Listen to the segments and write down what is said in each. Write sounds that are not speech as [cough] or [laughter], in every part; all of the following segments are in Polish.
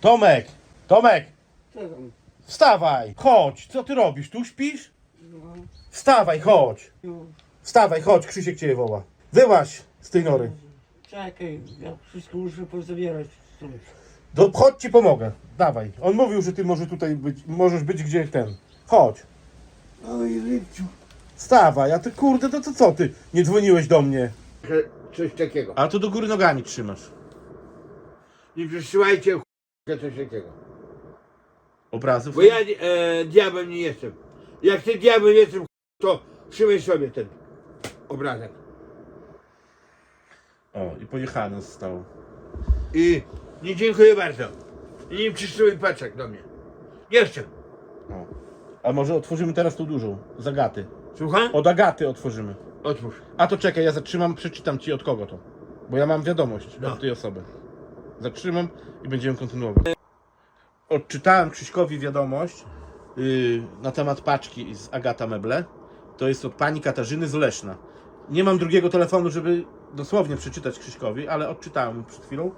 Tomek! Tomek! Co tam? Wstawaj! Chodź! Co ty robisz? Tu śpisz? No, Wstawaj, chodź! no. Wstawaj, chodź, Krzysiek cię woła. Wyłaź z tej nory. Czekaj, ja wszystko muszę pozabierać stąd. Do, chodź ci pomogę. Dawaj. On mówił, że ty może tutaj być, możesz być gdzie ten. Chodź. Oj, Rybciu. Wstawaj, a ty kurde, to co, co ty? Nie dzwoniłeś do mnie. Że Coś takiego. A to do góry nogami trzymasz. Nie przesyłajcie ch- coś takiego. Obrazów? Bo ja e, diabłem nie jestem. Jak ty diabłem jestem, to trzymaj sobie ten obrazek. O, i pojechane zostało. I nie dziękuję bardzo. I nie przysyłaj paczek do mnie. Nie chcę. O. A może otworzymy teraz tą dużą, z Agaty. Słucham? Od Agaty otworzymy. Otwórz. A to czekaj, ja zatrzymam, przeczytam ci od kogo to. Bo ja mam wiadomość No. od tej osoby. Zatrzymam i będziemy kontynuować. Odczytałem Krzyśkowi wiadomość yy, na temat paczki z Agata Meble. To jest od pani Katarzyny z Leszna. Nie mam drugiego telefonu, żeby dosłownie przeczytać Krzyśkowi, ale odczytałem mu przed chwilą.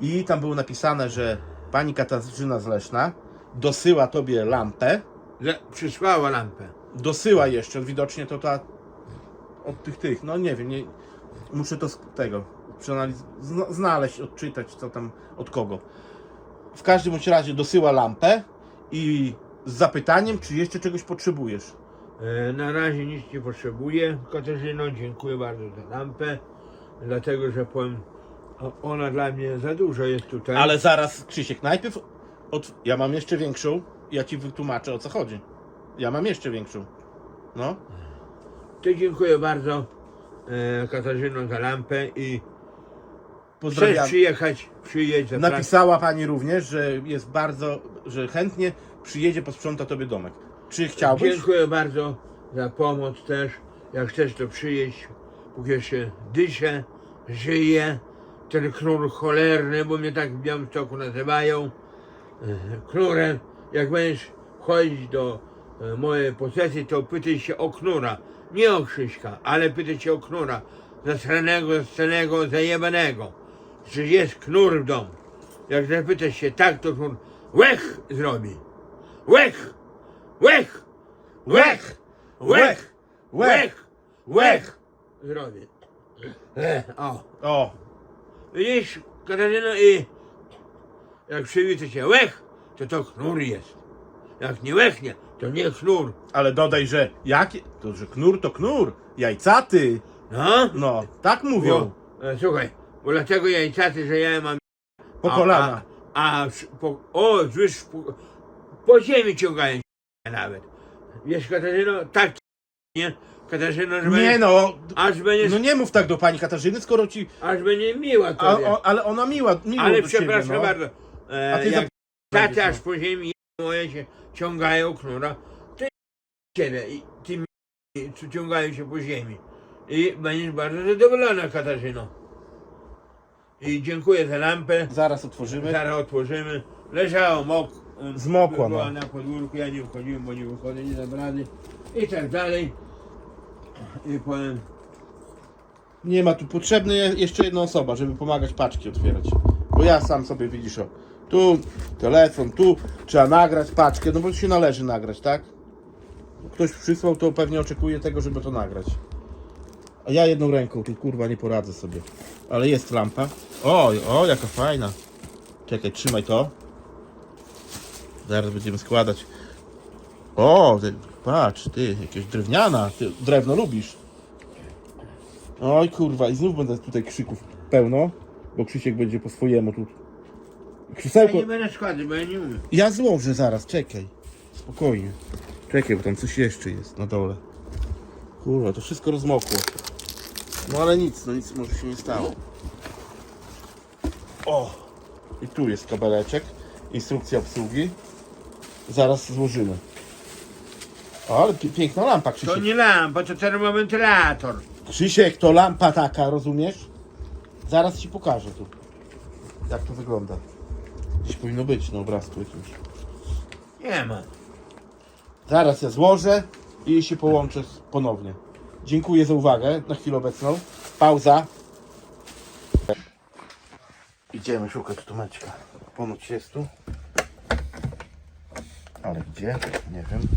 I tam było napisane, że pani Katarzyna z Leszna dosyła tobie lampę. Że przysłała lampę. Dosyła jeszcze, widocznie to ta od tych tych, no nie wiem, nie, muszę to z tego przeanaliz- zna- znaleźć, odczytać co tam, od kogo. W każdym bądź razie dosyła lampę i z zapytaniem, czy jeszcze czegoś potrzebujesz. E, na razie nic nie potrzebuję. Katarzyno, dziękuję bardzo za lampę. Dlatego, że powiem, o- ona dla mnie za dużo jest tutaj. Ale zaraz, Krzysiek, najpierw, od... ja mam jeszcze większą, ja ci wytłumaczę o co chodzi. Ja mam jeszcze większą. No, To dziękuję bardzo e, Katarzyno za lampę i pozdrawiam. przyjechać, przyjedź za Napisała pani również, że jest bardzo, że chętnie przyjedzie, posprząta tobie domek. Czy chciałbyś? Dziękuję bardzo za pomoc też. Jak chcesz to przyjeść, póki jeszcze dyszę, żyję. Ten knur cholerny, bo mnie tak w Białymstoku nazywają. e, Knurem. Jak będziesz wchodzić do e, mojej posesji, to pytaj się o knura. Nie o Krzyśka, ale pytaj się o knura. Zasranego, zastranego, zajebanego. Czy jest knur w domu? Jak zapytasz się tak, to knur łech zrobi. Łech! Łech! Łech! Łech! Łech! Łech! Zrobię. E, O. O, Widzisz, Katarzyna, i jak przywita się łech, to to knur jest. Jak nie łechnie, to nie knur. ale dodaj, że jakie, to że knur to knur, jajcaty. No? No, tak mówią. Bo, e, słuchaj, bo dlatego jajcaty, że ja mam... Po kolana. A, a, a sz- po, o, już po, po ziemi ciągają się nawet. Wiesz, Katarzyno, tak nie? Katarzyno, że Nie no, aż będziesz, no nie mów tak do pani Katarzyny, skoro ci, aż będzie miła a, tobie. o, ale ona miła, miła Ale do przepraszam ciebie, no. bardzo. E, A ty jak taty będziesz, aż po ziemi moje się ciągają knura, to ciebie i ty mi- ciągają się po ziemi. I będziesz bardzo zadowolona, Katarzyno. I dziękuję za lampę. Zaraz otworzymy. Zaraz otworzymy. Leżało mok. Zmokła, Była no. na podwórku, ja nie wchodziłem, bo nie wychodzę, nie dam rady. I tak dalej. I powiem, Nie ma tu potrzebna je- jeszcze jedna osoba, żeby pomagać paczki otwierać. Bo ja sam sobie widzisz, o, tu telefon, tu trzeba nagrać paczkę, no bo się należy nagrać, tak? Ktoś przysłał, to pewnie oczekuje tego, żeby to nagrać. A ja jedną ręką, tu kurwa nie poradzę sobie. Ale jest lampa. Oj, o, jaka fajna. Czekaj, trzymaj to. Zaraz będziemy składać. O, ty, patrz, ty, jakieś drewniana. Ty drewno lubisz. Oj kurwa, i znów będę tutaj krzyków pełno, bo Krzysiek będzie po swojemu tu. ja Krzysełko, nie będę składać, bo ja nie umiem. ja złożę zaraz, czekaj. Spokojnie. Czekaj, bo tam coś jeszcze jest na dole. Kurwa, to wszystko rozmokło. No ale nic, no nic może się nie stało. O! I tu jest kabeleczek, instrukcja obsługi. Zaraz złożymy. O, ale pi- piękna lampa, To Krzysiek. nie lampa, to termowentylator. Krzysiek, to lampa taka, rozumiesz? Zaraz ci pokażę tu. Jak to wygląda. Gdzieś powinno być na obrazku jakimś. Nie ma. Zaraz ja złożę i się połączę z- ponownie. Dziękuję za uwagę na chwilę obecną. Pauza. Idziemy szukać Tomeczka. Ponoć jest tu. Ale gdzie? Nie wiem.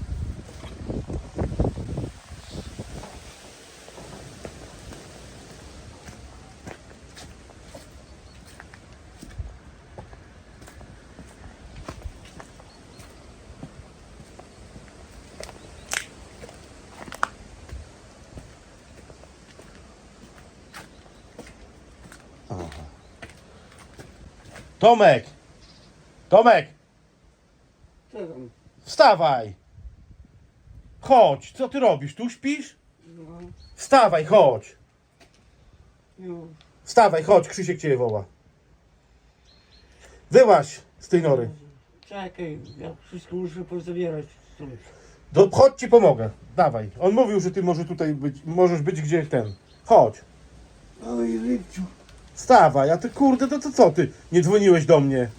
Tomek! Tomek! Co tam? Wstawaj! Chodź, co ty robisz? Tu śpisz? No, Wstawaj, chodź! już. Wstawaj, chodź, Krzysiek cię woła. Wyłaź z tej nory. Czekaj, ja wszystko muszę pozabierać stąd. Do, chodź ci pomogę. Dawaj. On mówił, że ty może tutaj być, możesz być gdzie ten. Chodź. Oj, Rybciu. Wstawaj, a ty kurde, to, to co ty? Nie dzwoniłeś do mnie.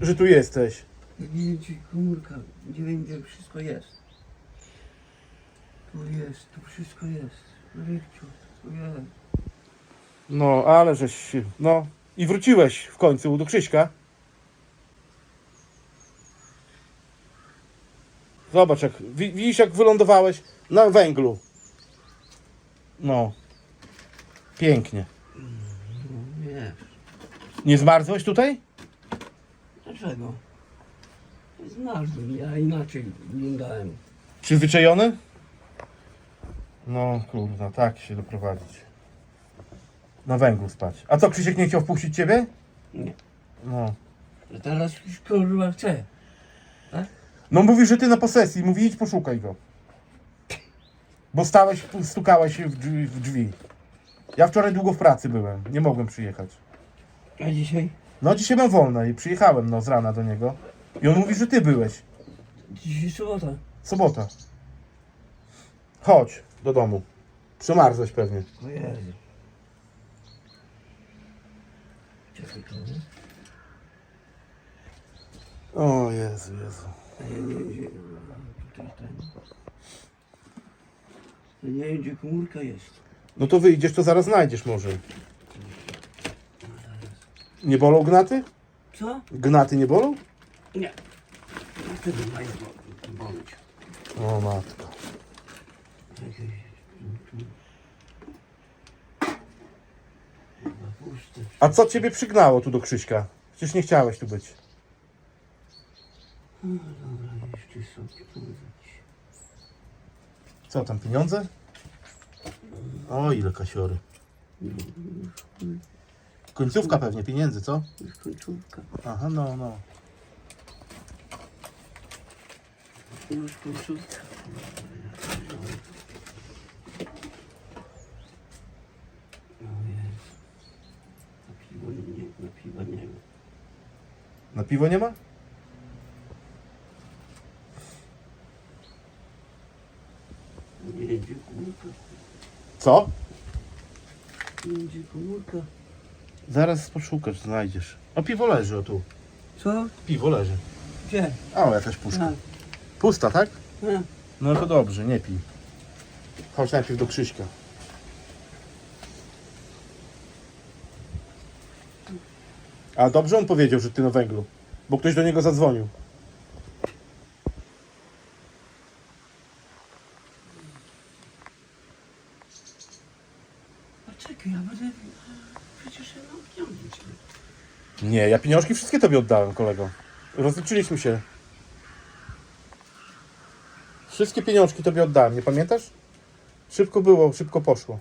Że tu jesteś. Nie ci komórka, nie wiem gdzie wszystko jest. Tu jest, tu wszystko jest. Rybciu, tu jest. No, ale żeś się- No. I wróciłeś w końcu do Krzyśka. Zobacz, jak, wi- widzisz jak wylądowałeś na węglu. No. Pięknie. No, wiesz. Nie zmarzłeś tutaj? Dlaczego? Znalazłem, ja inaczej wyglądałem. Przyzwyczajony? No kurwa, tak się doprowadzić. Na węglu spać. A co, Krzysiek nie chciał wpuścić ciebie? Nie. No. A teraz już kurwa chce. No mówi, że ty na posesji. Mówi, idź poszukaj go. Bo stałeś, stukałeś w drzwi, w drzwi. Ja wczoraj długo w pracy byłem. Nie mogłem przyjechać. A dzisiaj? No dzisiaj mam wolne i przyjechałem no z rana do niego. I on mówi, że ty byłeś. Dzisiaj sobota. Sobota. Chodź do domu. Przemarzłeś pewnie. O Jezu. Czekaj to, nie? O Jezu, Jezu. A ja nie wiem gdzie... Tutaj ten... Ja nie wiem gdzie komórka jest. No to wyjdziesz, to zaraz znajdziesz może. Nie bolą gnaty? Co? Gnaty nie bolą? Nie. Wtedy mają bo- boleć. O matko. Chyba puste. A co ciebie przygnało tu do Krzyśka? Przecież nie chciałeś tu być. No dobra, jeszcze sobie pomyśleć. Co tam, pieniądze? O, ile kasiory. Końcówka pewnie pieniędzy, co? Już końcówka. Aha, no, no. Już końcówka. Na piwo nie ma? Nie idzie komórka. Co? Nie idzie komórka. Zaraz poszukasz, znajdziesz. O, piwo leży, o tu. Co? Piwo leży. Gdzie? O, jakaś puszka. A, Pusta, tak? a. No to dobrze, nie pij. Chodź najpierw do Krzyśka. A dobrze on powiedział, że ty na węglu. Bo ktoś do niego zadzwonił. A czekaj, ja będę... Przecież ja mam pieniądze. Nie, ja pieniążki wszystkie tobie oddałem, kolego. Rozliczyliśmy się. Wszystkie pieniążki tobie oddałem, nie pamiętasz? Szybko było, szybko poszło.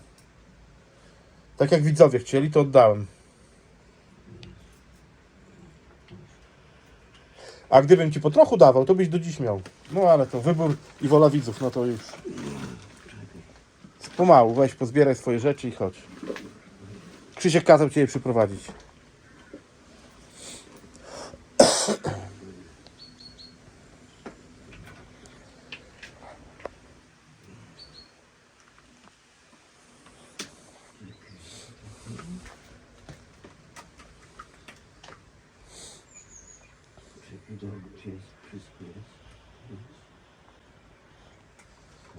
Tak jak widzowie chcieli, to oddałem. A gdybym ci po trochu dawał, to byś do dziś miał. No ale to wybór i wola widzów, no to już. Pomału, weź, pozbieraj swoje rzeczy i chodź. Krzysiek kazał cię je przyprowadzić.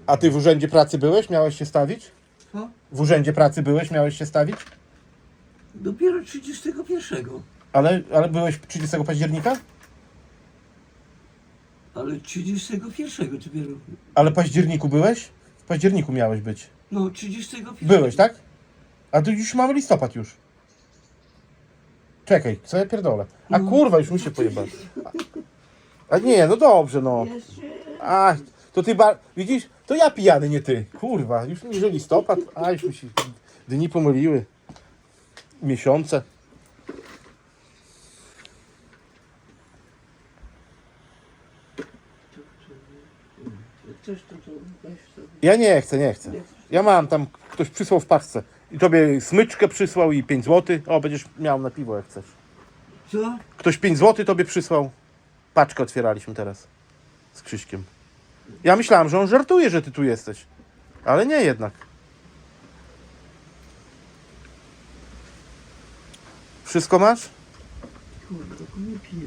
A ty w urzędzie pracy byłeś? Miałeś się stawić? Co? W urzędzie pracy byłeś? Miałeś się stawić? Dopiero 31. Ale, ale byłeś 30 października? Ale 31 dopiero. Ale w październiku byłeś? W październiku miałeś być. No, 31. Byłeś, tak? A tu już mamy listopad już. Czekaj, co ja pierdolę? A kurwa, już mi się pojebać. [laughs] A nie, no dobrze, no. A, to ty ba... Widzisz? To ja pijany, nie ty. Kurwa, już mi że listopad, a już mi się dni pomyliły. Miesiące. Ja nie chcę, nie chcę. Ja mam tam, ktoś przysłał w paczce. I tobie smyczkę przysłał i 5 zł. O, będziesz miał na piwo jak chcesz. Co? Ktoś 5 zł tobie przysłał. Paczkę otwieraliśmy teraz. Z Krzyśkiem. Ja myślałem, że on żartuje, że ty tu jesteś. Ale nie jednak. Wszystko masz? Kurde, piję.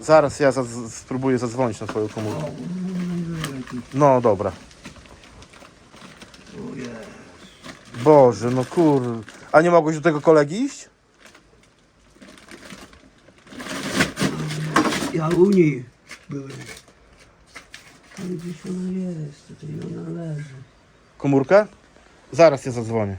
Zaraz ja zaz- spróbuję zadzwonić na twoją komórkę. No dobra. O jest. Boże, no kur... A nie mogłeś do tego kolegi iść? Ja u niej byłem. Ale gdzieś ona jest, tutaj ona leży. Komórkę? Zaraz ja zadzwonię.